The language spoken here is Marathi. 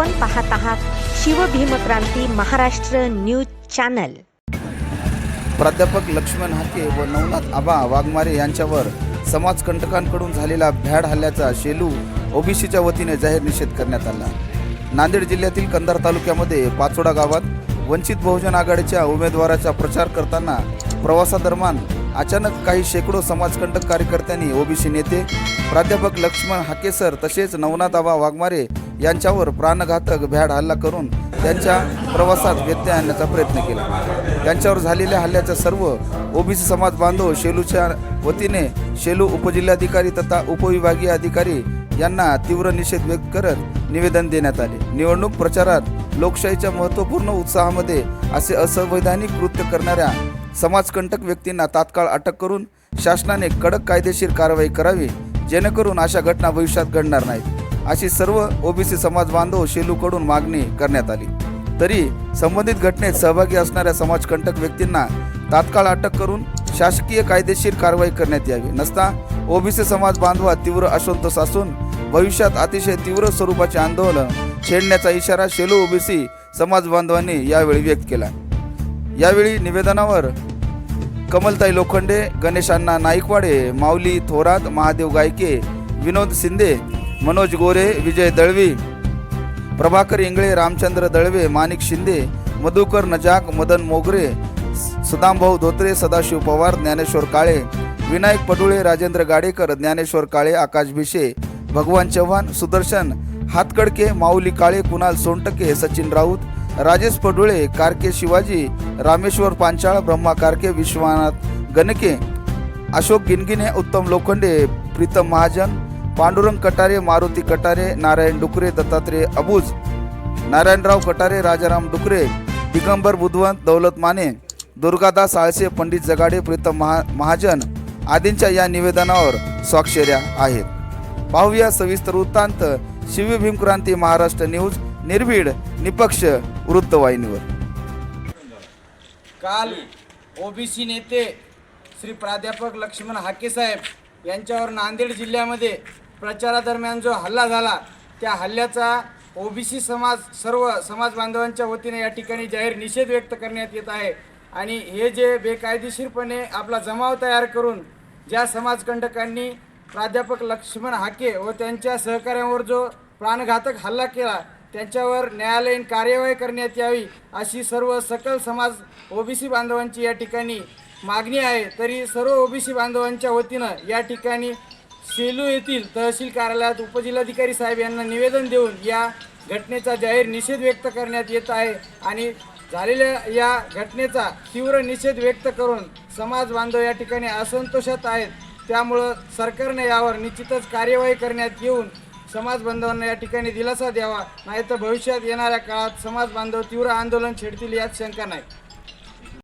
आपण पाहत आहात शिवभीमक्रांती महाराष्ट्र न्यूज चॅनल. प्राध्यापक लक्ष्मण हाके व नवनाथ आबा वाघमारे यांच्यावर समाजकंटकांकडून झालेला भ्याड हल्ल्याचा शेलू ओबीसीच्या वतीने जाहीर निषेध करण्यात आला. नांदेड जिल्ह्यातील कंधार तालुक्यामध्ये पाचोडा गावात वंचित बहुजन आघाडीच्या उमेदवाराचा प्रचार करताना प्रवासादरम्यान अचानक काही शेकडो समाजकंटक कार्यकर्त्यांनी ओबीसी नेते प्राध्यापक लक्ष्मण हाकेसर तसेच नवनाथ आबा वाघमारे यांच्यावर प्राणघातक भ्याड हल्ला करून त्यांच्या प्रवासात व्यत्यय आणण्याचा प्रयत्न केला. त्यांच्यावर झालेल्या हल्ल्याचा सर्व ओबीसी समाज बांधव शेलूच्या वतीने शेलू उपजिल्हाधिकारी तथा उपविभागीय अधिकारी यांना तीव्र निषेध व्यक्त करत निवेदन देण्यात आले. निवडणूक प्रचारात लोकशाहीच्या महत्त्वपूर्ण उत्साहामध्ये असे असंवैधानिक कृत्य करणाऱ्या समाजकंटक व्यक्तींना तात्काळ अटक करून शासनाने कडक कायदेशीर कारवाई करावी जेणेकरून अशा घटना भविष्यात घडणार नाहीत. अशी सर्व ओबीसी समाज बांधव शेलूकडून मागणी करण्यात आली. तरी संबंधित घटनेत सहभागी असणाऱ्या समाजकंटक व्यक्तींना तात्काळ अटक करून शासकीय कायदेशीर कारवाई करण्यात यावी. नसता ओबीसी समाज बांधवात तीव्र असंतोष असून भविष्यात अतिशय तीव्र स्वरूपाचे आंदोलन छेडण्याचा इशारा शेलू ओबीसी समाज बांधवांनी यावेळी व्यक्त केला. यावेळी निवेदनावर कमलताई लोखंडे गणेशांना नाईकवाडे माऊली थोरात महादेव गायके विनोद शिंदे मनोज गोरे विजय दळवी प्रभाकर इंगळे रामचंद्र दळवे माणिक शिंदे मधुकर नजाक मदन मोगरे सदामभाऊ धोत्रे सदाशिव पवार ज्ञानेश्वर काळे विनायक पडुळे राजेंद्र गाडेकर ज्ञानेश्वर काळे आकाश भिशे भगवान चव्हाण सुदर्शन हातकडके माऊली काळे कुणाल सोनटके सचिन राऊत राजेश पडुळे कारके शिवाजी रामेश्वर पांचाळ ब्रह्मा कारके विश्वनाथ गणके अशोक गिनगिने उत्तम लोखंडे प्रीतम महाजन पांडुरंग कटारे मारुती कटारे नारायण डुकरे दत्तात्रय अबूज नारायणराव कटारे राजाराम डुकरे दिगंबर बुधवंत दौलत माने दुर्गादास आळसे पंडित जगाडे प्रीतम महा महाजन आदींच्या या निवेदनावर स्वाक्षऱ्या आहेत. पाहूया सविस्तर वृत्तांत. शिवी भीमक्रांती महाराष्ट्र न्यूज निर्भीड निपक्ष वृत्तवाहिनीवर काल ओबीसी नेते श्री प्राध्यापक लक्ष्मण हाकेसाहेब यांच्यावर नांदेड जिल्ह्यामध्ये प्रचारादरम्यान जो हल्ला झाला त्या हल्ल्याचा ओबीसी समाज सर्व समाज बांधवांच्या वतीने या ठिकाणी जाहीर निषेध व्यक्त करण्यात येत आहे. आणि हे जे बेकायदेशीरपणे आपला जमाव तयार करून ज्या समाजकंटकांनी प्राध्यापक लक्ष्मण हाके व त्यांच्या सहकाऱ्यांवर जो प्राणघातक हल्ला केला त्यांच्यावर न्यायालयीन कार्यवाही करण्यात यावी अशी सर्व सकल समाज ओबीसी बांधवांची या ठिकाणी मागणी आहे. तरी सर्व ओबीसी बांधवांच्या वतीनं या ठिकाणी सेलू येथील तहसील कार्यालयात उपजिल्हाधिकारी साहेब यांना निवेदन देऊन या घटनेचा जाहीर निषेध व्यक्त करण्यात येत आहे आणि झालेल्या या घटनेचा तीव्र निषेध व्यक्त करून समाज बांधव या ठिकाणी असंतोषात आहेत. त्यामुळं सरकारने यावर निश्चितच कार्यवाही करण्यात येऊन समाज बांधवांना या ठिकाणी दिलासा द्यावा नाही तर भविष्यात येणाऱ्या काळात समाज बांधव तीव्र आंदोलन छेडतील यात शंका नाही.